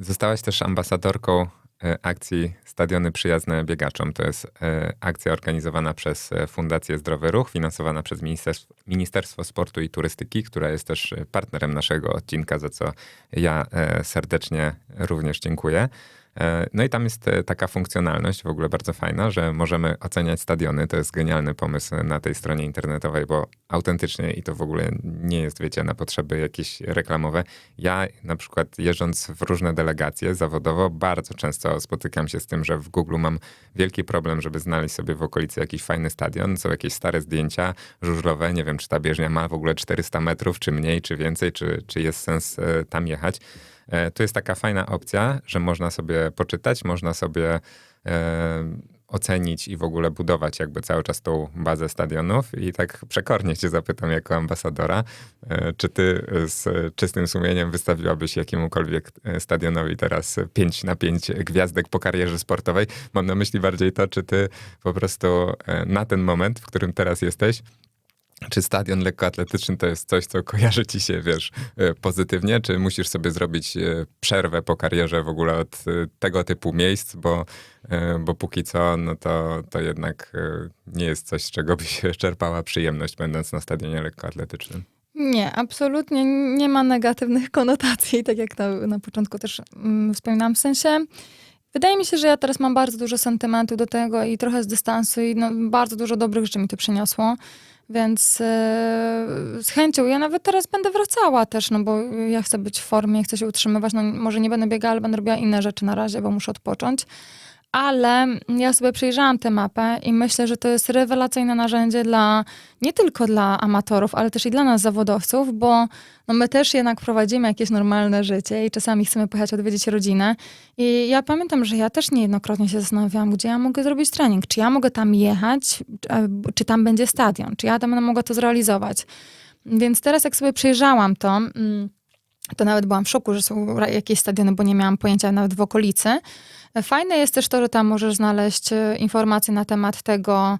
Zostałaś też ambasadorką e, akcji Stadiony Przyjazne Biegaczom. To jest e, akcja organizowana przez e, Fundację Zdrowy Ruch, finansowana przez Ministerstwo, Ministerstwo Sportu i Turystyki, która jest też partnerem naszego odcinka, za co ja serdecznie również dziękuję. E, No i tam jest e, taka funkcjonalność w ogóle bardzo fajna, że możemy oceniać stadiony. To jest genialny pomysł na tej stronie internetowej, bo autentycznie i to w ogóle nie jest, wiecie, na potrzeby jakieś reklamowe. Ja na przykład jeżdżąc w różne delegacje zawodowo, bardzo często spotykam się z tym, że w Google mam wielki problem, żeby znaleźć sobie w okolicy jakiś fajny stadion. Są jakieś stare zdjęcia żużlowe. Nie wiem, czy ta bieżnia ma w ogóle 400 metrów, czy mniej, czy więcej, czy, czy jest sens e, tam jechać. E, To jest taka fajna opcja, że można sobie poczytać, można sobie e, ocenić i w ogóle budować jakby cały czas tą bazę stadionów. I tak przekornie cię zapytam jako ambasadora, e, czy ty z czystym sumieniem wystawiłabyś jakiemukolwiek stadionowi teraz 5 na 5 gwiazdek po karierze sportowej? Mam na myśli bardziej to, czy ty po prostu na ten moment, w którym teraz jesteś, czy stadion lekkoatletyczny to jest coś, co kojarzy ci się, wiesz, e, pozytywnie? Czy musisz sobie zrobić e, przerwę po karierze w ogóle od e, tego typu miejsc, bo, bo póki co, no to, to jednak nie jest coś, z czego byś czerpała przyjemność, będąc na stadionie lekkoatletycznym. Nie, absolutnie nie ma negatywnych konotacji, tak jak na, na początku też mm, wspominałam. W sensie, wydaje mi się, że ja teraz mam bardzo dużo sentymentu do tego i trochę z dystansu i no, bardzo dużo dobrych rzeczy mi to przyniosło. Więc e, z chęcią, ja nawet teraz będę wracała też, no bo ja chcę być w formie, chcę się utrzymywać. No, może nie będę biegała, ale będę robiła inne rzeczy na razie, bo muszę odpocząć. Ale ja sobie przejrzałam tę mapę i myślę, że to jest rewelacyjne narzędzie dla nie tylko dla amatorów, ale też i dla nas zawodowców, bo no my też jednak prowadzimy jakieś normalne życie i czasami chcemy pojechać odwiedzić rodzinę. I ja pamiętam, że ja też niejednokrotnie się zastanawiałam, gdzie ja mogę zrobić trening. Czy ja mogę tam jechać, czy tam będzie stadion, czy ja tam będę mogła to zrealizować. Więc teraz jak sobie przejrzałam to, mm, to nawet byłam w szoku, że są jakieś stadiony, bo nie miałam pojęcia nawet w okolicy. Fajne jest też to, że tam możesz znaleźć e, informacje na temat tego,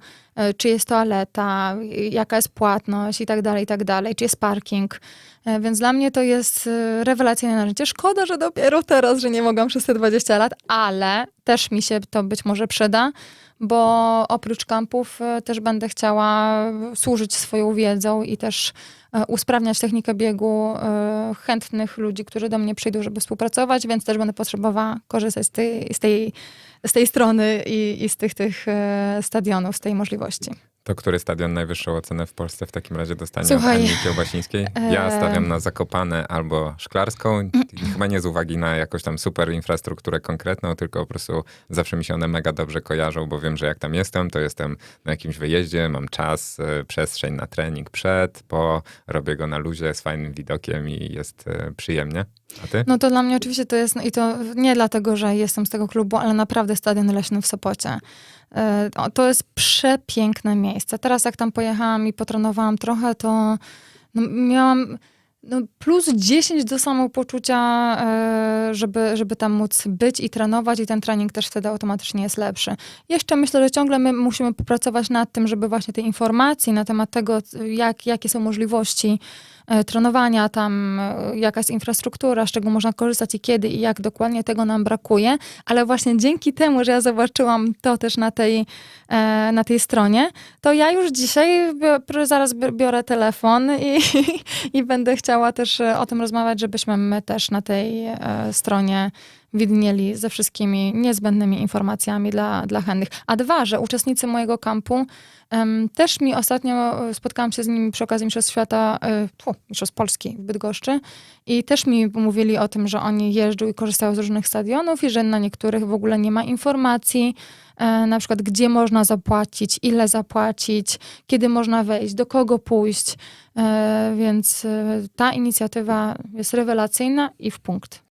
czy jest toaleta, jaka jest płatność i tak dalej, i tak dalej, czy jest parking. E, Więc dla mnie to jest e, rewelacyjne narzędzie. Szkoda, że dopiero teraz, że nie mogłam przez te 20 lat, ale też mi się to być może przyda, bo oprócz kampów e, też będę chciała służyć swoją wiedzą i też e, usprawniać technikę biegu e, chętnych ludzi, którzy do mnie przyjdą, żeby współpracować, więc też będę potrzebowała korzystać z tej, z tej, z tej strony i, i z tych, tych e, stadionów, z tej możliwości. To który stadion najwyższą ocenę w Polsce w takim razie dostanie Słuchaj, od Kiełbasińskiej? Ja stawiam na Zakopane albo Szklarską. Chyba nie z uwagi na jakąś tam super infrastrukturę konkretną, tylko po prostu zawsze mi się one mega dobrze kojarzą, bo wiem, że jak tam jestem, to jestem na jakimś wyjeździe, mam czas, e, przestrzeń na trening przed, po, robię go na luzie z fajnym widokiem i jest e, przyjemnie. A ty? No to dla mnie oczywiście to jest, i to nie dlatego, że jestem z tego klubu, ale naprawdę Stadion Leśny w Sopocie. E, To jest przepiękne miejsce. Teraz jak tam pojechałam i potrenowałam trochę, to no, miałam no, plus 10 do samopoczucia, e, żeby, żeby tam móc być i trenować i ten trening też wtedy automatycznie jest lepszy. Jeszcze myślę, że ciągle my musimy popracować nad tym, żeby właśnie tej informacji na temat tego, jak, jakie są możliwości trenowania tam, e, jaka jest infrastruktura, z czego można korzystać i kiedy i jak dokładnie tego nam brakuje, ale właśnie dzięki temu, że ja zobaczyłam to też na tej, e, na tej stronie, to ja już dzisiaj zaraz bi- biorę telefon i, i będę chciała też e, o tym rozmawiać, żebyśmy my też na tej e, stronie widnieli ze wszystkimi niezbędnymi informacjami dla, dla chętnych. A dwa, że uczestnicy mojego kampu też mi ostatnio e, spotkałam się z nimi przy okazji Mistrzostw Świata, e, fu, Mistrzostw Polski w Bydgoszczy i też mi mówili o tym, że oni jeżdżą i korzystają z różnych stadionów i że na niektórych w ogóle nie ma informacji, e, na przykład gdzie można zapłacić, ile zapłacić, kiedy można wejść, do kogo pójść. Więc ta inicjatywa jest rewelacyjna i w punkt.